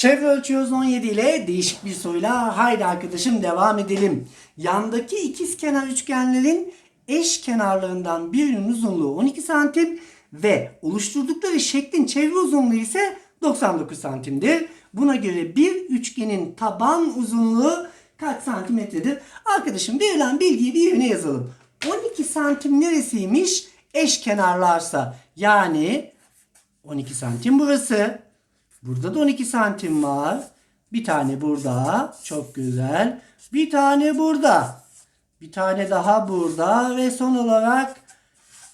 Çevre ölçüyoruz 17 ile değişik bir soruyla haydi arkadaşım devam edelim. Yandaki ikizkenar üçgenlerin eş kenarlarından birinin uzunluğu 12 santim ve oluşturdukları şeklin çevre uzunluğu ise 99 santimdir. Buna göre bir üçgenin taban uzunluğu kaç santimetredir? Arkadaşım verilen bilgiyi bir yerine yazalım. 12 santim neresiymiş? Eş kenarlarsa yani 12 santim burası. Burada da 12 santim var. Bir tane burada. Çok güzel. Bir tane burada. Bir tane daha burada. Ve son olarak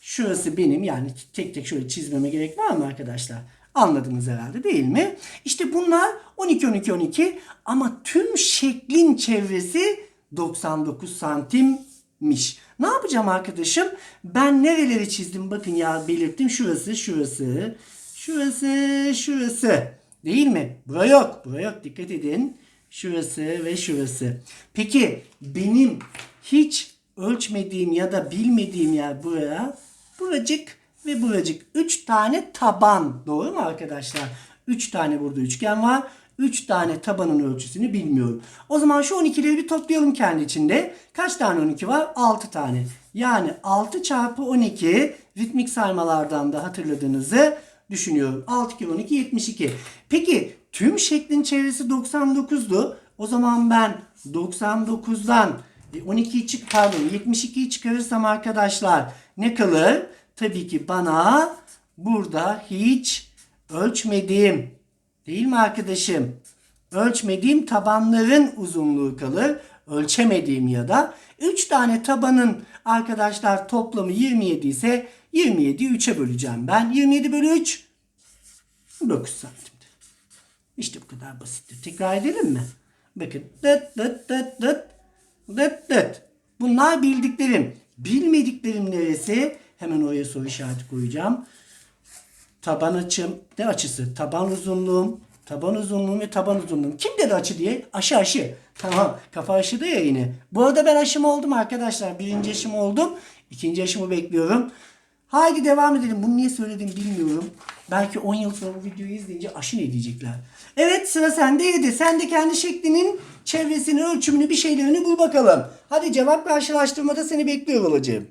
şurası benim. Yani tek tek şöyle çizmeme gerek var mı arkadaşlar? Anladınız herhalde değil mi? İşte bunlar 12 12 12 ama tüm şeklin çevresi 99 santimmiş. Ne yapacağım arkadaşım? Ben nereleri çizdim? Bakın ya belirttim. Şurası, şurası, şurası, şurası. Değil mi? Bura yok. Bura yok. Dikkat edin. Şurası ve şurası. Peki benim hiç ölçmediğim ya da bilmediğim yer buraya. Buracık ve buracık. Üç tane taban. Doğru mu arkadaşlar? Üç tane burada üçgen var. 3 tane tabanın ölçüsünü bilmiyorum. O zaman şu 12'leri bir toplayalım kendi içinde. Kaç tane 12 var? 6 tane. Yani 6 çarpı 12 ritmik saymalardan da hatırladığınızı düşünüyorum. 6 kere 12 72. Peki tüm şeklin çevresi 99'du. O zaman ben 99'dan 12'yi çık pardon 72'yi çıkarırsam arkadaşlar ne kalır? Tabii ki bana burada hiç ölçmediğim Değil mi arkadaşım? Ölçmediğim tabanların uzunluğu kalır. Ölçemediğim ya da 3 tane tabanın arkadaşlar toplamı 27 ise 27'yi 3'e böleceğim ben. 27 bölü 3 9 santimdir. İşte bu kadar basittir. Tekrar edelim mi? Bakın dıt dıt dıt dıt dıt dıt. Bunlar bildiklerim. Bilmediklerim neresi? Hemen oraya soru işareti koyacağım. Taban açım, ne açısı? Taban uzunluğum, taban uzunluğum ve taban uzunluğum. Kim dedi açı diye? Aşı aşı. Tamam, kafa aşıdı ya yine. Bu arada ben aşım oldum arkadaşlar. Birinci aşım oldum. İkinci aşımı bekliyorum. Haydi devam edelim. Bunu niye söyledim bilmiyorum. Belki 10 yıl sonra bu videoyu izleyince aşı ne diyecekler. Evet sıra sende Yedi. Sen de kendi şeklinin çevresini, ölçümünü, bir şeylerini bul bakalım. Hadi cevap karşılaştırmada seni bekliyor olacağım.